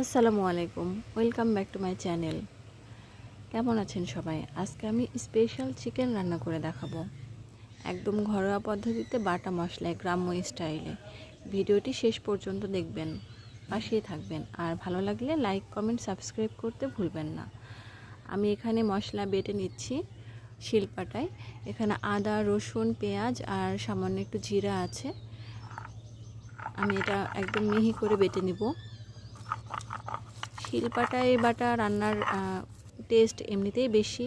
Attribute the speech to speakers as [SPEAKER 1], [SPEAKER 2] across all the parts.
[SPEAKER 1] আসসালামু আলাইকুম। Welcome back to my channel কেমন আছেন সবাই? আজকে আমি স্পেশাল চিকেন রান্না করে দেখাবো। একদম ঘরোয়া পদ্ধতিতে বাটা মশলায় গ্রাম্য স্টাইলে ভিডিওটি শেষ পর্যন্ত দেখবেন, পাশেই থাকবেন। আর ভালো লাগলে লাইক কমেন্ট সাবস্ক্রাইব করতে ভুলবেন না। আমি এখানে মশলা বেটে নিচ্ছি শিলপাটায়। এখানে আদা, রসুন, পেঁয়াজ আর সামান্য একটু জিরা আছে। আমি এটা একদম মিহি করে বেটে নিব। শিলপাটায় বাটা রান্নার টেস্ট এমনিতেই বেশি।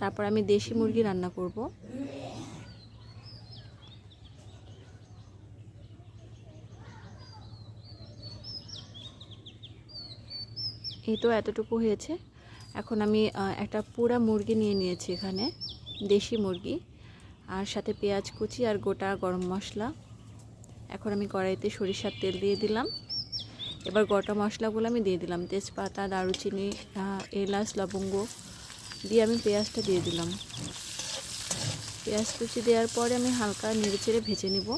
[SPEAKER 1] তারপর আমি দেশি মুরগি রান্না করব। এই তো এতটুকু হয়েছে। এখন আমি একটা পুরা মুরগি নিয়ে নিয়েছি এখানে, দেশি মুরগি। আর সাথে পেঁয়াজ কুচি আর গোটা গরম মশলা। এখন আমি কড়াইতে সরিষার তেল দিয়ে দিলাম। এবার গোটা মশলাগুলো আমি দিয়ে দিলাম। তেজপাতা, দারুচিনি এলাচ, লবঙ্গ দিয়ে আমি পেঁয়াজটা দিয়ে দিলাম। পেঁয়াজ কুচি দেওয়ার পরে আমি হালকা নেড়ে চেড়ে ভেজে নিব।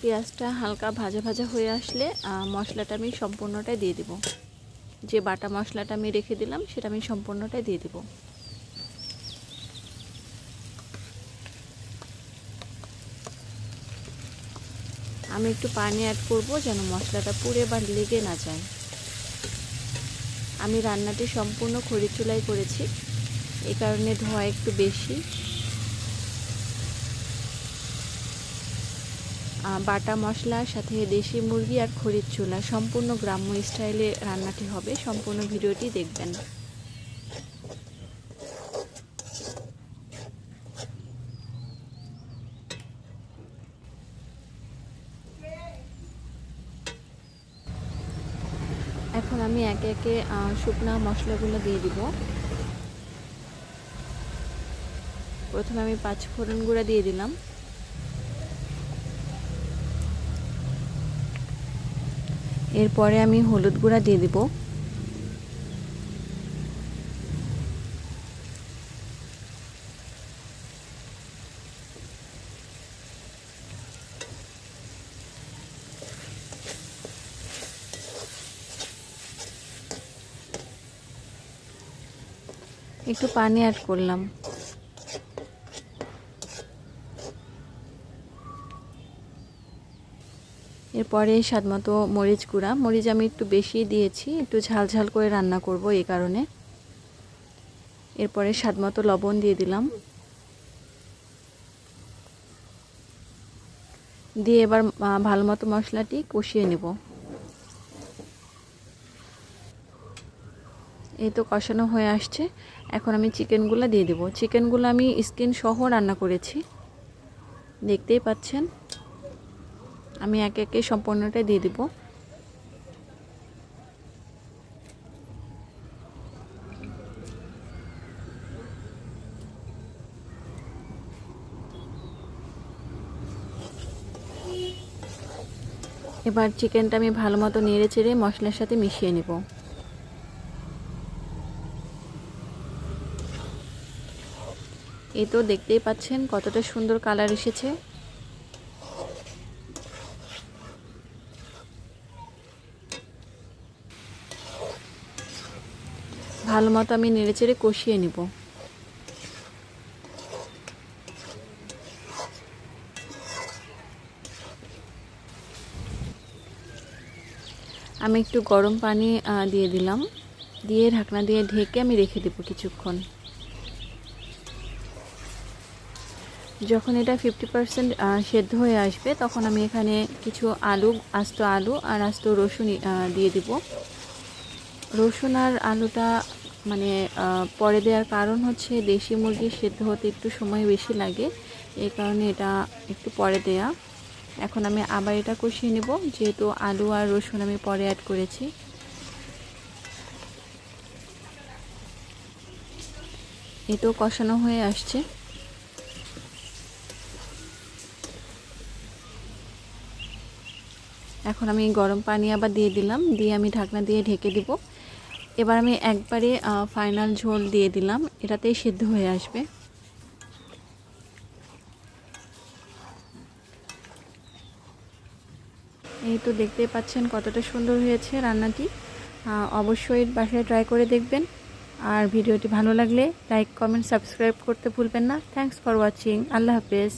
[SPEAKER 1] পেঁয়াজটা হালকা ভাজা ভাজা হয়ে আসলে মশলাটা আমি সম্পূর্ণটাই দিয়ে দিব। যে বাটা মশলাটা আমি রেখে দিলাম, সেটা আমি সম্পূর্ণটাই দিয়ে দেবো। আমি একটু পানি অ্যাড করব যেন মশলাটা পুড়ে বা লেগে না যায়। আমি রান্নাটি সম্পূর্ণ খড়ি চুলাই করেছি। এ কারণে ধোয়া একটু বেশি। বাটা মশলার সাথে দেশি মুরগি আর খড়ির চুলা সম্পূর্ণ গ্রাম্য স্টাইলে রান্নাটি হবে। সম্পূর্ণ ভিডিওটি দেখবেন। এখন আমি একে একে শুকনা মশলাগুলো দিয়ে দিব। প্রথমে আমি পাঁচ ফোড়ন গুঁড়া দিয়ে দিলাম। এরপরে আমি হলুদ গুঁড়া দিয়ে দিব। একটু পানি অ্যাড করলাম। এরপরে স্বাদ মতো মরিচ গুঁড়া। মরিচ আমি একটু বেশি দিয়েছি, একটু ঝাল ঝাল করে রান্না করব এই কারণে। এরপরে স্বাদ মতো লবণ দিয়ে দিলাম। দিয়ে এবার ভালো মতো মশলাটি কষিয়ে নেব। এই তো কষানো হয়ে আসছে। এখন আমি চিকেনগুলো দিয়ে দেবো। চিকেনগুলো আমি স্কিন সহ রান্না করেছি। দেখতেই পাচ্ছেন। আমি একে একে সম্পূর্ণটা দিয়ে দেবো। এবার চিকেনটা আমি ভালো মতো নেড়ে চেড়ে মশলার সাথে মিশিয়ে নেব। এই তো দেখতেই পাচ্ছেন কতটা সুন্দর কালার এসেছে। ভালো মতো আমি নেড়েচেড়ে কষিয়ে নিব। আমি একটু গরম পানি দিয়ে দিলাম। দিয়ে ঢাকনা দিয়ে ঢেকে আমি রেখে দেবো কিছুক্ষণ। যখন এটা ফিফটি পারসেন্ট সেদ্ধ হয়ে আসবে, তখন আমি এখানে কিছু আলু, আস্ত আলু আর আস্ত রসুন দিয়ে দিব। রসুন আর আলুটা মানে পরে দেওয়ার কারণ হচ্ছে দেশি মুরগি সেদ্ধ হতে একটু সময় বেশি লাগে এই কারণে এটা একটু পরে দেয়া। এখন আমি আবার এটা কষিয়ে নেব, যেহেতু আলু আর রসুন আমি পরে অ্যাড করেছি। এটাও কষানো হয়ে আসছে। এখন আমি গরম পানি আবার দিয়ে দিলাম, দিয়ে আমি ঢাকনা দিয়ে ঢেকে দিব। এবার আমি একবারে ফাইনাল ঝোল দিয়ে দিলাম, এটাতেই সিদ্ধ হয়ে আসবে। এই তো দেখতেই পাচ্ছেন কতটা সুন্দর হয়েছে রান্নাটি। অবশ্যই বাসায় ট্রাই করে দেখবেন। আর ভিডিওটি ভালো লাগলে লাইক কমেন্ট সাবস্ক্রাইব করতে ভুলবেন না। থ্যাংকস ফর ওয়াচিং আল্লাহ হাফেজ।